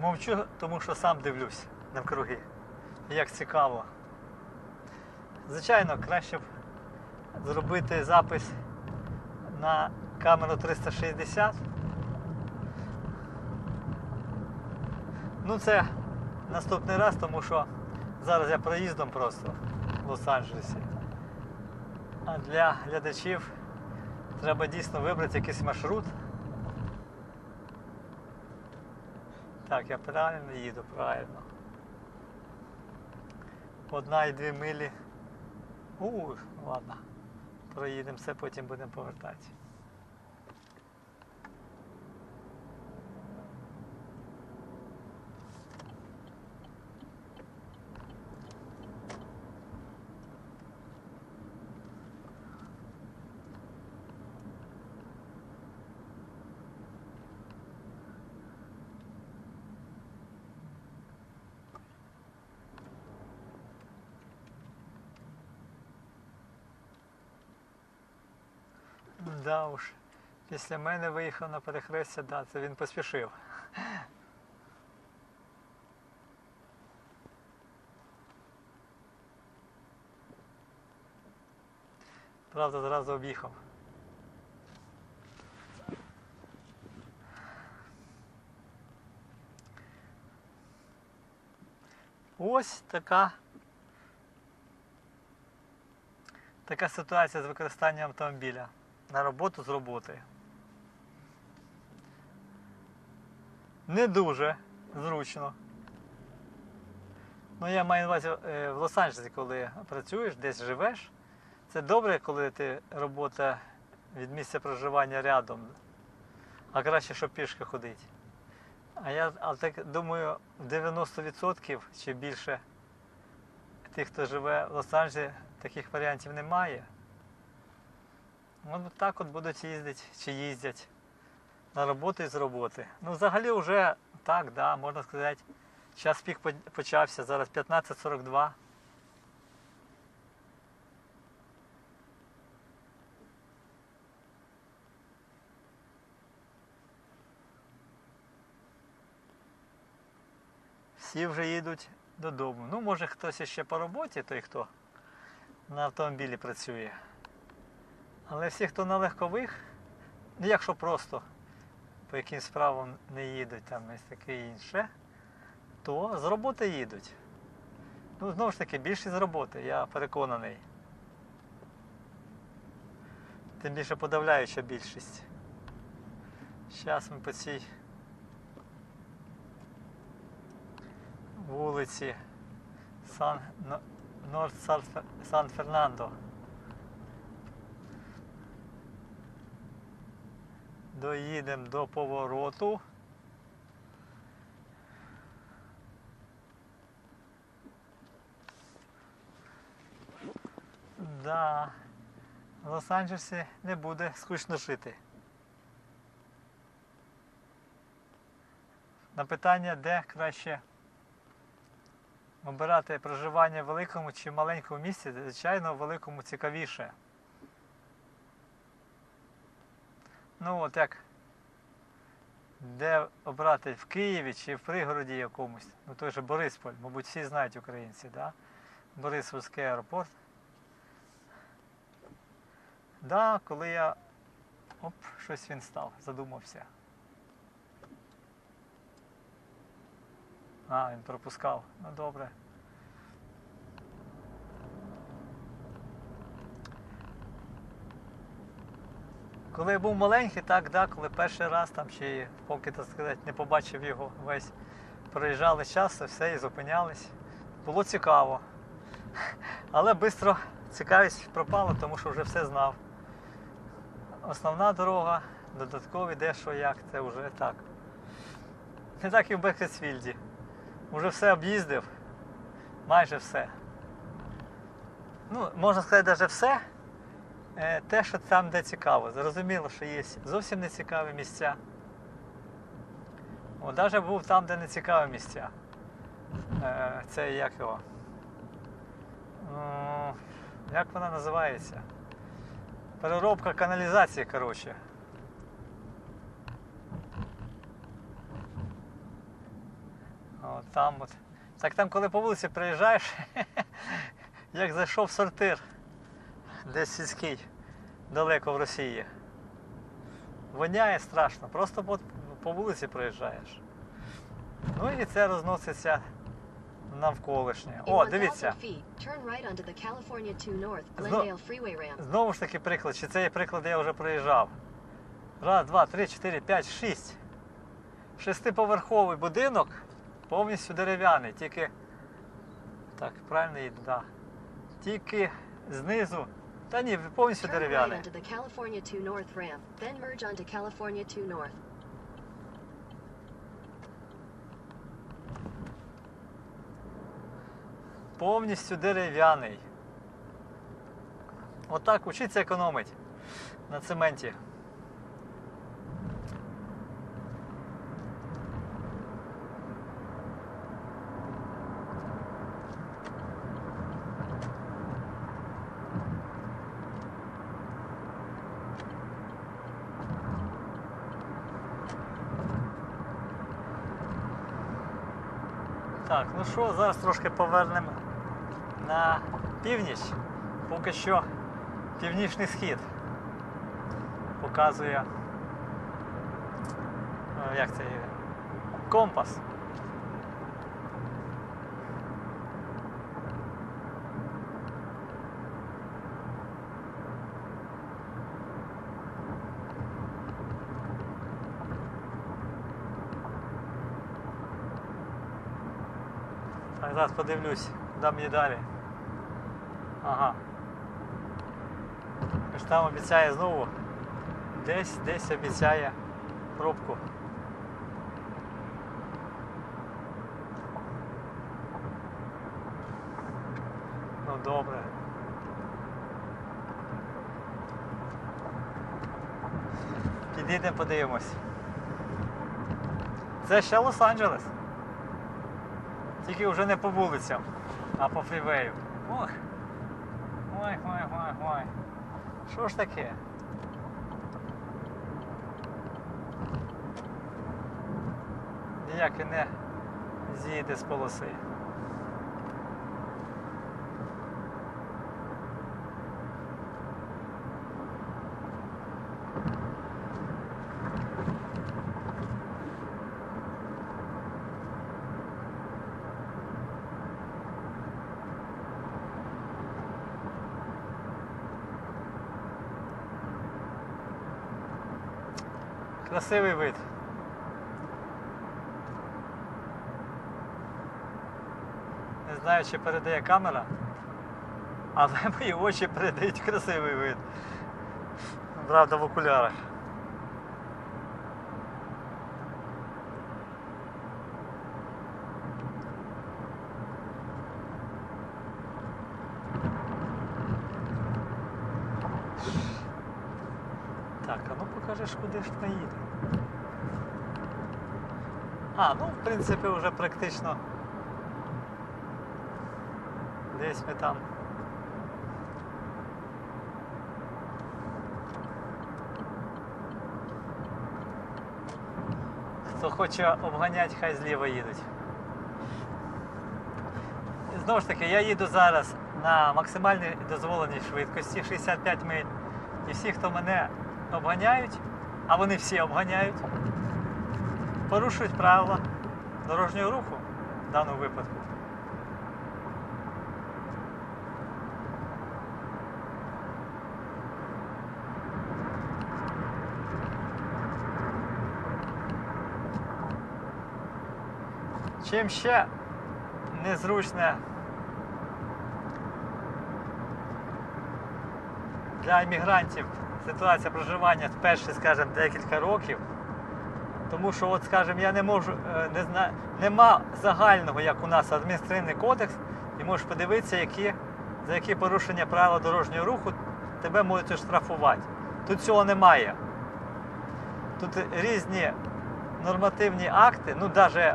Мовчу, тому що сам дивлюсь навкруги. Як цікаво. Звичайно, краще б зробити запис на камеру 360. Ну це наступний раз, тому що зараз я проїздом просто в Лос-Анджелесі. А для глядачів треба дійсно вибрати якийсь маршрут. Так, я правильно їду, правильно. Одна і дві милі. У, ладно. Проїдемо все, потім будемо повертати. Да уж. Після мене виїхав на перехрестя, да, це він поспішив. Правда, зразу об'їхав. Ось така. Така ситуація з використанням автомобіля на роботу з роботи. Не дуже зручно. Ну, я маю на увазі е, в Лос-Анджелесі, коли працюєш, десь живеш. Це добре, коли ти робота від місця проживання рядом, а краще, щоб пішки ходити. А я а так думаю, 90% чи більше тих, хто живе в Лос-Анджелесі, таких варіантів немає. От так от будуть їздити чи їздять на роботу і з роботи. Ну, взагалі вже так, да, можна сказати, час пік почався, зараз 15.42. Всі вже їдуть додому. Ну, може хтось ще по роботі, той хто на автомобілі працює. Але всі, хто на легкових, ну якщо просто по якимсь справам не їдуть, там і таке інше, то з роботи їдуть. Ну, знову ж таки, більшість з роботи, я переконаний. Тим більше подавляюча більшість. Зараз ми по цій вулиці Сан, Но- Норд Сан Фернандо. Доїдемо до повороту. Да, в Лос-Анджелесі не буде скучно жити. На питання, де краще обирати проживання в великому чи маленькому місті, звичайно, в великому цікавіше. Ну от як де обрати в Києві чи в пригороді якомусь, ну той же Борисполь, мабуть, всі знають українці, да? Борисполський аеропорт. Да, коли я. Оп, щось він став, задумався. А, він пропускав. Ну добре. Коли я був маленький, так, да, коли перший раз там ще поки так сказати, не побачив його весь, проїжджали часто, все і зупинялись. Було цікаво. Але швидко цікавість пропала, тому що вже все знав. Основна дорога, додаткові де що як, це вже так. Не так і в Бекетсфільді. Уже все об'їздив, майже все. Ну, можна сказати, навіть все. Е, Те, що там, де цікаво. Зрозуміло, що є зовсім нецікаві місця. О, навіть був там, де не цікаві місця. Е, Це як його? Ну, як вона називається? Переробка каналізації, коротше. От там от. Так там, коли по вулиці приїжджаєш, як зайшов в сортир, десь сільський, далеко в Росії. Воняє страшно, просто по, по вулиці проїжджаєш. Ну і це розноситься навколишнє. О, дивіться. feet, turn right onto the California 2 North Зно- Glendale Freeway ramp. Знову ж таки приклад, чи це є приклад, я вже проїжджав. Раз, два, три, чотири, п'ять, шість. Шестиповерховий будинок, повністю дерев'яний, тільки. Так, правильно їду, да. Тільки знизу. Та ні, повністю дерев'яний. onto the California 2 North ramp, then merge onto California 2 North. Повністю дерев'яний. Отак учиться економить на цементі. Так, ну що, зараз трошки повернемо на північ. Поки що північний схід показує. е, Як це є? Компас. Так, зараз подивлюсь, куди мені далі. Ага. Аж там обіцяє знову. Десь, десь обіцяє пробку. Ну добре. Підійдемо подивимось. Це ще Лос-Анджелес. Тільки вже не по вулицям, а по фрівею. Ох. Ой, ой, ой, ой. Що ж таке? Ніяк і не з'їде з полоси. Красивий вид. Не знаю, чи передає камера, але мої очі передають красивий вид. Правда, в окулярах. Так, а ну покажеш, куди ж ми їдемо. А, ну в принципі вже практично десь ми там. Хто хоче обганяти, хай зліва їдуть. І знову ж таки, я їду зараз на максимальній дозволеній швидкості 65 миль. І всі, хто мене обганяють, а вони всі обганяють, порушують правила дорожнього руху в даному випадку. Чим ще незручне для іммігрантів ситуація проживання в перші, скажімо, декілька років. Тому що, от, скажімо, я не можу, е, не зна... нема загального, як у нас, адміністративний кодекс, і можеш подивитися, які, за які порушення правил дорожнього руху тебе можуть штрафувати. Тут цього немає. Тут різні нормативні акти, ну навіть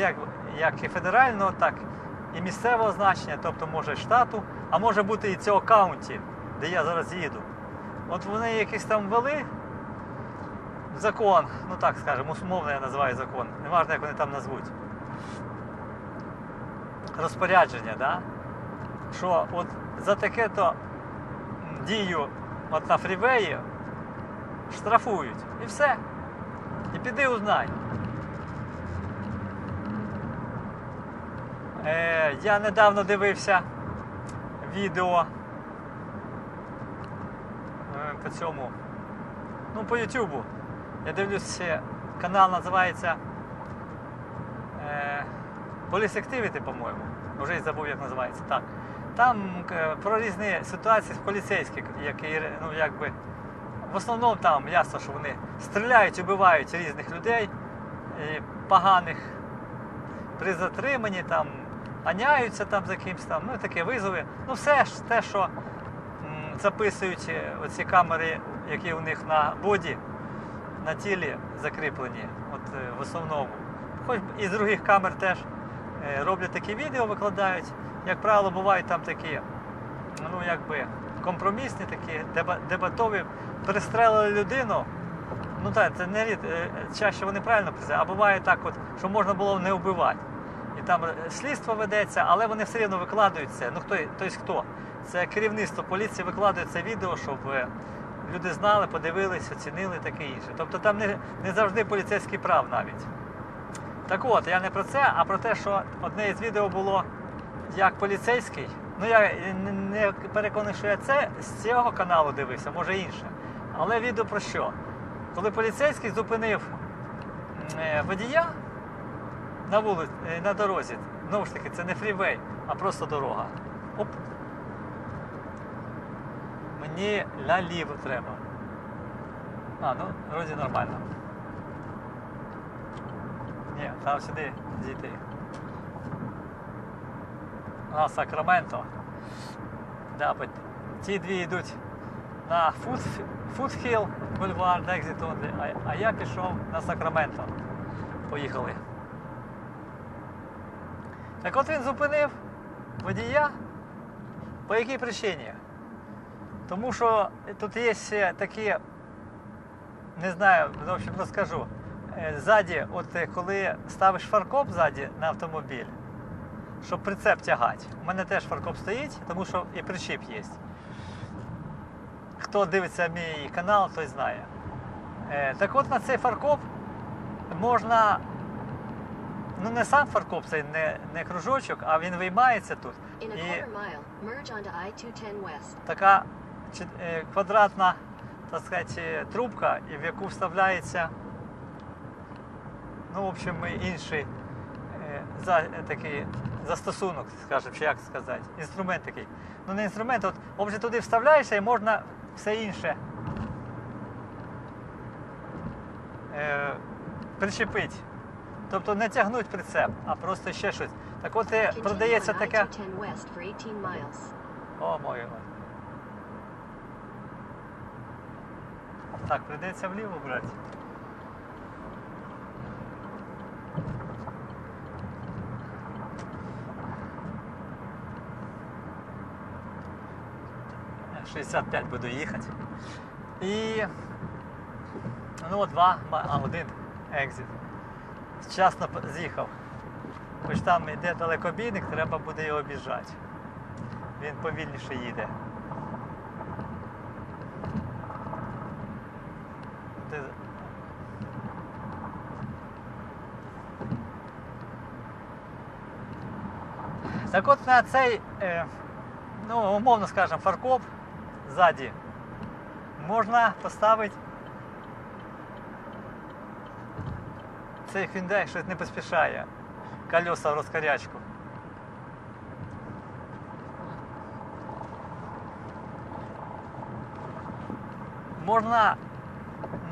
як, як і федерального, так і місцевого значення, тобто може штату, а може бути і цього каунті, де я зараз їду. От вони якийсь там ввели закон, ну так скажемо, умовно я називаю закон, неважно, як вони там назвуть. розпорядження, да? що от за таке-то дію от на фрівеї штрафують. І все. І піди узнай. Е, я недавно дивився відео по цьому. Ну, по Ютубу. Я дивлюсь, е, канал називається е, Police Activity, по-моєму. Вже й забув, як називається. Так. Там е, про різні ситуації поліцейських, які ну, якби, в основному там ясно, що вони стріляють, убивають різних людей, е, поганих при затриманні, там, ганяються там за кимось, там, ну таке визови. Ну все ж те, що записують е, оці камери, які у них на боді, на тілі закріплені, от е, в основному. Хоч і з других камер теж е, роблять такі відео, викладають. Як правило, бувають там такі, ну якби компромісні, такі деба- дебатові, перестрелили людину. Ну так, це не рід, чаще вони правильно писають, а буває так, от, що можна було не вбивати. І там слідство ведеться, але вони все одно викладають це. Ну хто тобто хто? Це керівництво поліції викладає це відео, щоб е, люди знали, подивились, оцінили таке інше. Тобто там не, не завжди поліцейський прав навіть. Так от, я не про це, а про те, що одне із відео було як поліцейський. Ну я е, не- не переконаний, що я це з цього каналу дивився, може інше. Але відео про що? Коли поліцейський зупинив е, водія на вулиці, на дорозі, знову ж таки, це не фрівей, а просто дорога. Оп. Мені наліво треба. А, ну, вроді нормально. Ні, там сюди зійти. А, Сакраменто. Да, ті дві йдуть на Фуд- Фудхіл бульвар, а, а я пішов на Сакраменто. Поїхали. Так от він зупинив водія. По якій причині? Тому що тут є ще такі, не знаю, в общем розкажу. Е, Ззаді, от е, коли ставиш фаркоп ззаді на автомобіль, щоб прицеп тягати. У мене теж фаркоп стоїть, тому що і причіп є. Хто дивиться мій канал, той знає. Е, Так от на цей фаркоп можна. Ну не сам фаркоп, цей не, не кружочок, а він виймається тут. І quarter mile, merge onto I-210 West. така квадратна так сказати, трубка, і в яку вставляється ну, в общем, інший е, за, е, такий застосунок, скажімо, чи як сказати, інструмент такий. Ну не інструмент, от отже, туди вставляєшся і можна все інше е, причепити. Тобто не тягнуть прицеп, а просто ще щось. Так от е, продається таке. I-210 West for 18 miles. О, моє. Так, прийдеться вліво брати. Я 65 буду їхати. І ну два, а один екзит. Вчасно з'їхав. Хоч там йде далекобійник, треба буде його об'їжджати. Він повільніше їде. Ти... Так от на цей, е, ну, умовно скажемо, фаркоп ззаді можна поставити цей Hyundai щось не поспішає. Колеса в розкорячку. Можна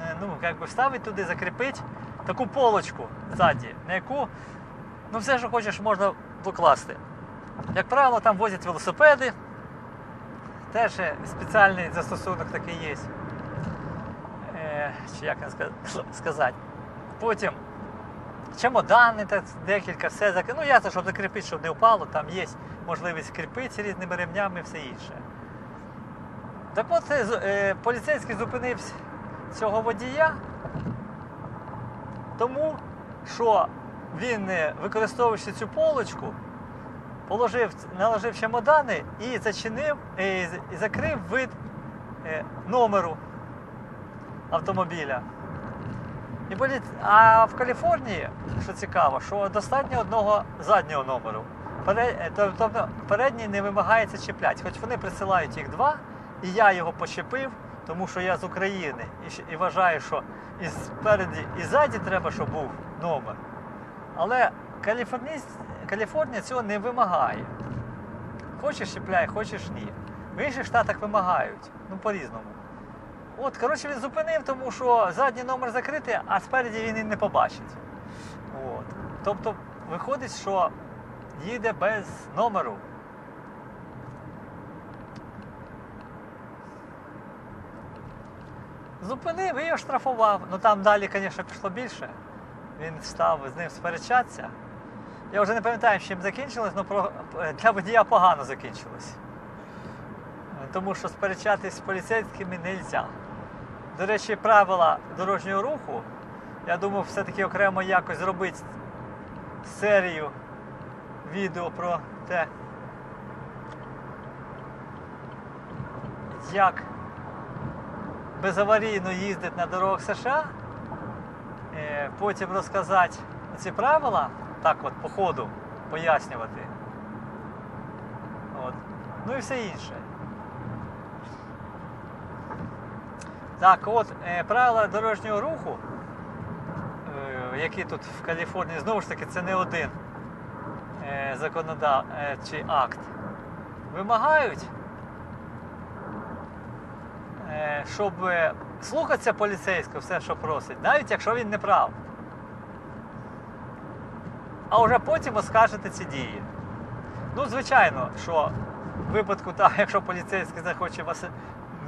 е, ну, як би вставити туди, закріпити таку полочку ззаді, на яку ну, все, що хочеш, можна покласти. Як правило, там возять велосипеди. Теж спеціальний застосунок такий є. Е, чи як сказати. Потім чемодани, декілька, все зак... Ну, ясно, щоб закріпити, щоб не впало, там є можливість кріпити різними ремнями і все інше. Так от е, е, поліцейський зупинив цього водія, тому що він, е, використовуючи цю полочку, положив, наложив чемодани і зачинив, і, і закрив вид е, номеру автомобіля. І полі... А в Каліфорнії, що цікаво, що достатньо одного заднього номеру. Пере... е, Тобто передній не вимагається чіпляти. Хоч вони присилають їх два, і я його почепив, тому що я з України і, і вважаю, що і спереді, і ззаді треба, щоб був номер. Але Каліфорнійсь... Каліфорнія цього не вимагає. Хочеш чіпляй, хочеш ні. В інших штатах вимагають, ну по-різному. От, коротше, він зупинив, тому що задній номер закритий, а спереді він і не побачить. От. Тобто виходить, що їде без номеру. Зупинив і оштрафував. Ну там далі, звісно, пішло більше. Він став з ним сперечатися. Я вже не пам'ятаю, чим закінчилось, але про... для водія погано закінчилось. Тому що сперечатись з поліцейськими не можна. До речі, правила дорожнього руху. Я думав, все-таки окремо якось зробити серію відео про те, як безаварійно їздити на дорогах США. Е, Потім розказати ці правила, так от по ходу пояснювати. От. Ну і все інше. Так, от е, правила дорожнього руху, е, які тут в Каліфорнії, знову ж таки, це не один е, законодавчий акт, вимагають, е, щоб е, слухатися поліцейського все, що просить, навіть якщо він не прав. А вже потім оскаржити ці дії. Ну, звичайно, що в випадку, так, якщо поліцейський захоче вас,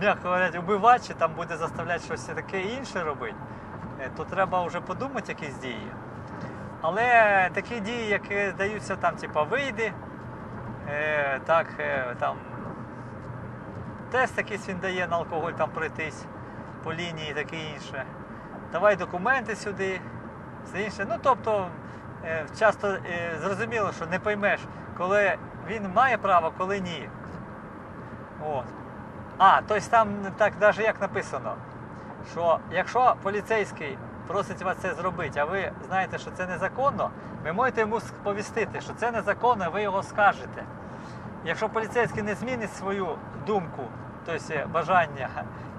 м'яко говорять, вбивати, чи там буде заставляти щось таке інше робити, е, то треба вже подумати якісь дії. Але такі дії, які даються там, типа, вийди, е, так, е, там, тест якийсь він дає на алкоголь там пройтись по лінії, таке інше. Давай документи сюди, все інше. Ну, тобто, часто е, зрозуміло, що не поймеш, коли він має право, коли ні. От. А, тобто там так навіть як написано, що якщо поліцейський просить вас це зробити, а ви знаєте, що це незаконно, ви можете йому сповістити, що це незаконно, ви його скажете. Якщо поліцейський не змінить свою думку, тобто е, бажання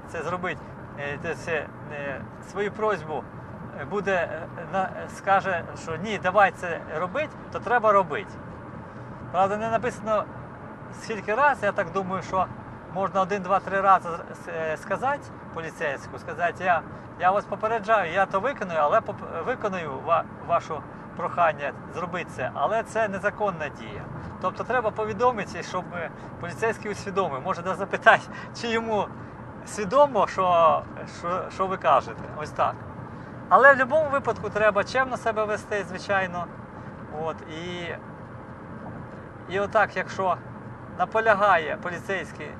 це зробити, е, тобто, е, свою просьбу е, буде, е, скаже, що ні, давай це робити, то треба робити. Правда, не написано скільки разів, я так думаю, що можна один, два, три рази е, сказати поліцейську, сказати, я, я вас попереджаю, я то виконую, але виконую ва- вашу прохання зробити це, але це незаконна дія. Тобто треба повідомити, щоб е, поліцейський усвідомив, може запитати, чи йому свідомо, що, що, що ви кажете. Ось так. Але в будь-якому випадку треба чемно себе вести, звичайно. От, і, і отак, якщо наполягає поліцейський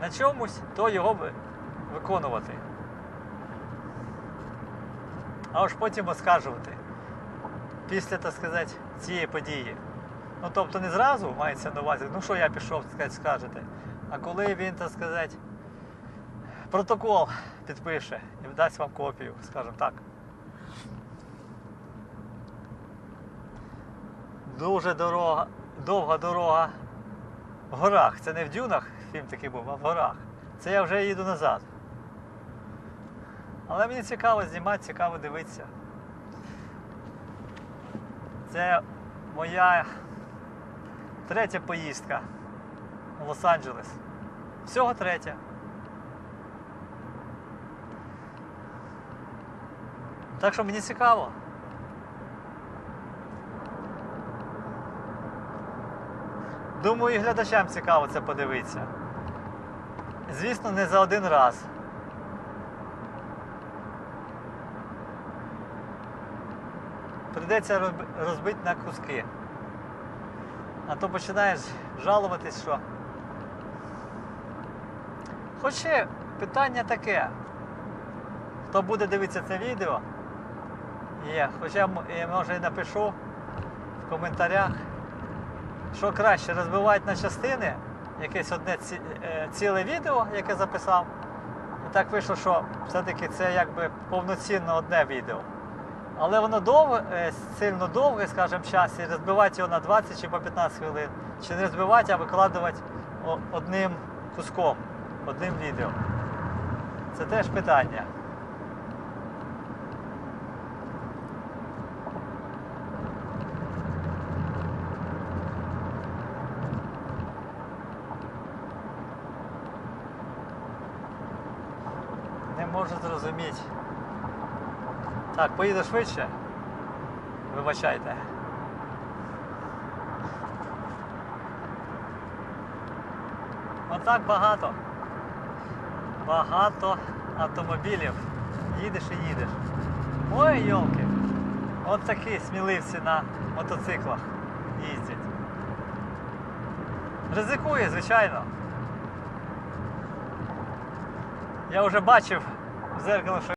на чомусь, то його ви- виконувати. А аж потім оскаржувати після, так сказати, цієї події. Ну тобто не зразу мається на увазі, ну що я пішов, так сказати, скажете. А коли він, так сказати, протокол підпише і дасть вам копію, скажімо так. Дуже дорога, довга дорога в горах. Це не в дюнах фільм такий був, а в горах. Це я вже їду назад. Але мені цікаво знімати, цікаво дивитися. Це моя третя поїздка в Лос-Анджелес. Всього третя. Так що мені цікаво. Думаю, і глядачам цікаво це подивитися. Звісно, не за один раз. Прийдеться розбити на куски. А то починаєш жалуватись, що. Хоч ще питання таке. Хто буде дивитися це відео, є. Хоча я може і напишу в коментарях, що краще розбивати на частини якесь одне е, ціле відео, яке записав. І так вийшло, що все-таки це якби повноцінно одне відео. Але воно довге, е, сильно довге, скажімо, час, і розбивати його на 20 чи по 15 хвилин. Чи не розбивати, а викладувати одним куском, одним відео. Це теж питання. Не можу зрозуміти. Так, поїду швидше. Вибачайте. Отак багато. Багато автомобілів. Їдеш і їдеш. Ой, йолки. От такі сміливці на мотоциклах їздять. Ризикує, звичайно. Я вже бачив в зеркало, що